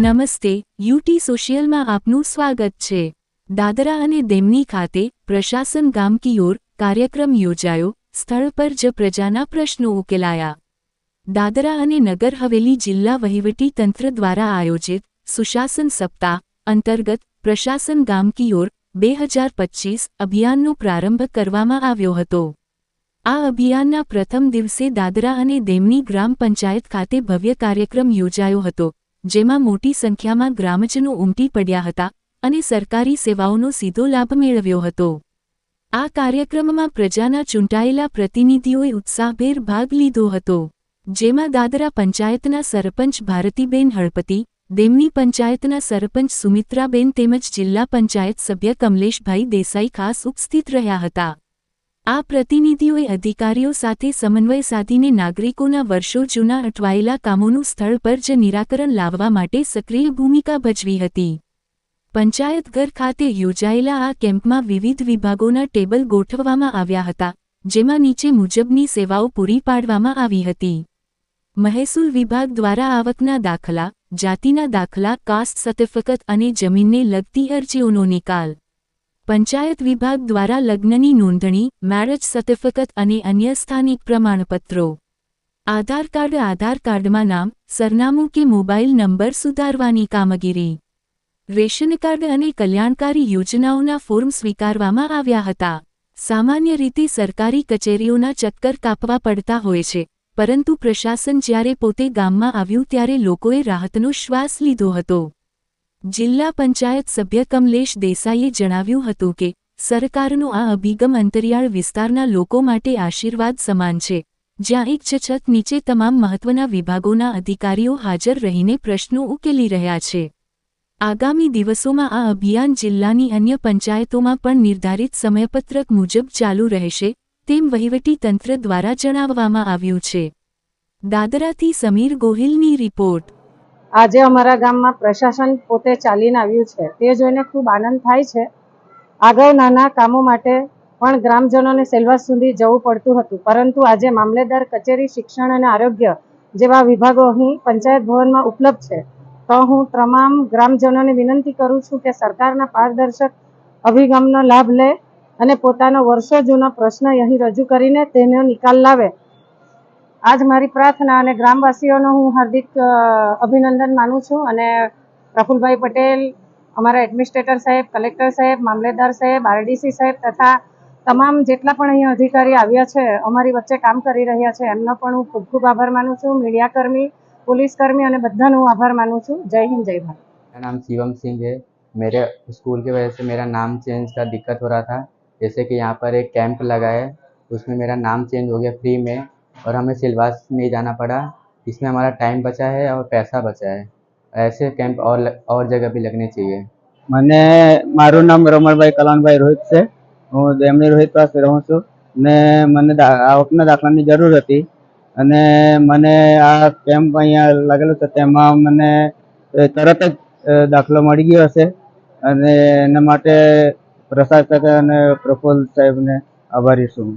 નમસ્તે યુટી સોશિયલમાં આપનું સ્વાગત છે. દાદરા અને દેમની ખાતે પ્રશાસન ગામ કી ઓર કાર્યક્રમ યોજાયો. સ્થળ પર જ પ્રજાના પ્રશ્નો ઉકેલાયા. દાદરા અને નગર હવેલી જિલ્લા વહીવટી તંત્ર દ્વારા આયોજિત સુશાસન સપ્તાહ અંતર્ગત પ્રશાસન ગામ કી ઓર બે હજાર પચ્ચીસ અભિયાનનો પ્રારંભ કરવામાં આવ્યો હતો. આ અભિયાનના પ્રથમ દિવસે દાદરા અને દેમની ગ્રામ પંચાયત ખાતે ભવ્ય કાર્યક્રમ યોજાયો હતો. જેમાં મોટી સંખ્યામાં ગ્રામજનો ઉમટી પડ્યા હતા અને સરકારી સેવાઓનો સીધો લાભ મેળવ્યો હતો. આ કાર્યક્રમમાં પ્રજાના ચૂંટાયેલા પ્રતિનિધિઓએ ઉત્સાહભેર ભાગ લીધો હતો, જેમાં દાદરા પંચાયતના સરપંચ ભારતીબેન હળપતિ, દેમની પંચાયતના સરપંચ સુમિત્રાબેન તેમજ જિલ્લા પંચાયત સભ્ય કમલેશભાઈ દેસાઈ ખાસ ઉપસ્થિત રહ્યા હતા. આ પ્રતિનિધિઓએ અધિકારીઓ સાથે સમન્વય સાધીને નાગરિકોના વર્ષો જૂના અટવાયેલા કામોનું સ્થળ પર જ નિરાકરણ લાવવા માટે સક્રિય ભૂમિકા ભજવી હતી. પંચાયત ઘર ખાતે યોજાયેલા આ કેમ્પમાં વિવિધ વિભાગોના ટેબલ ગોઠવવામાં આવ્યા હતા, જેમાં નીચે મુજબની સેવાઓ પૂરી પાડવામાં આવી હતી. મહેસૂલ વિભાગ દ્વારા આવકના દાખલા, જાતિના દાખલા કાસ્ટ સર્ટિફિકેટ અને જમીનને લગતી અરજીઓનો નિકાલ પંચાયત વિભાગ દ્વારા લગ્નની નોંધણી મેરેજ સર્ટિફિકેટ અને અન્ય સ્થાનિક પ્રમાણપત્રો. આધાર કાર્ડ આધાર કાર્ડમાં નામ, સરનામું કે મોબાઈલ નંબર સુધારવાની કામગીરી. રેશન કાર્ડ અને કલ્યાણકારી યોજનાઓના ફોર્મ સ્વીકારવામાં આવ્યા હતા. સામાન્ય રીતે સરકારી કચેરીઓના ચક્કર કાપવા પડતા હોય છે, પરંતુ પ્રશાસન જ્યારે પોતે ગામમાં આવ્યું ત્યારે લોકોએ રાહતનો શ્વાસ લીધો હતો. જિલ્લા પંચાયત સભ્ય કમલેશ દેસાઈએ જણાવ્યું હતું કે, સરકારનો આ અભિગમ અંતરિયાળ વિસ્તારના લોકો માટે આશીર્વાદ સમાન છે. જ્યાં એક છછત છત નીચે તમામ મહત્વના વિભાગોના અધિકારીઓ હાજર રહીને પ્રશ્નો ઉકેલી રહ્યા છે. આગામી દિવસોમાં આ અભિયાન જિલ્લાની અન્ય પંચાયતોમાં પણ નિર્ધારિત સમયપત્રક મુજબ ચાલુ રહેશે, તેમ તંત્ર દ્વારા જણાવવામાં આવ્યું છે. દાદરાથી સમીર ગોહિલની રિપોર્ટ. આજે અમારા ગામમાં પ્રશાસન પોતે ચાલીને આવ્યું છે. તે જોઈને ખૂબ આનંદ થાય છે. આગળ નાના કામો માટે પણ ગ્રામજનોને સેલવાસ સુધી જવું પડતું હતું. પરંતુ આજે મામલેદાર કચેરી, શિક્ષણ અને આરોગ્ય જેવા વિભાગો અહીં પંચાયત ભવનમાં ઉપલબ્ધ છે. તો હું તમામ ગ્રામજનોને વિનંતી કરું છું કે સરકારના પારદર્શક અભિગમનો લાભ લે અને પોતાનો વર્ષો જૂનો પ્રશ્ન અહીં રજૂ કરીને તેનો નિકાલ લાવે. આજ મારી પ્રાર્થના અને ગ્રામવાસીઓનો હું હાર્દિક અ, અભિનંદન માનું છું અને પ્રફુલભાઈ પટેલ અમારા એડમિનિસ્ટ્રેટર સાહેબ કલેક્ટર સાહેબ મામલેદાર સાહેબ આરડીસી સાહેબ તથા તમામ જેટલા પણ અહીંયા અધિકારી આવ્યા છે અમારી વચ્ચે કામ કરી રહ્યા છે એમનો પણ હું ખૂબ ખૂબ આભાર માનું છું મીડિયાકર્મી પોલીસ કર્મી અને બધાનો હું આભાર માનું છું જય હિન્દ જય ભારત मेरा नाम शिवम सिंह है मेरे स्कूल की वजह से मेरा नाम चेंज का दिक्कत हो रहा था जैसे कि यहाँ पर एक कैंप लगा है उसमें मेरा नाम चेंज हो गया फ्री में और हमें सिलवास नहीं जाना पड़ा इसमें हमारा टाइम बचा है और पैसा बचा है ऐसे कैंप और लग- और जगह भी लगने चाहिए મને મારું નામ રમણભાઈ કલાણભાઈ રોહિત છે હું દેમણી રોહિત પાસે રહું છું ને મને દા- આવકના દાખલાની જરૂર હતી અને મને આ કેમ્પ અહીંયા લાગેલો છે તેમાં મને અ, તરત જ અ, દાખલો મળી ગયો હશે અને એના માટે પ્રશાસક અને પ્રફુલ્લ સાહેબને આભારી છું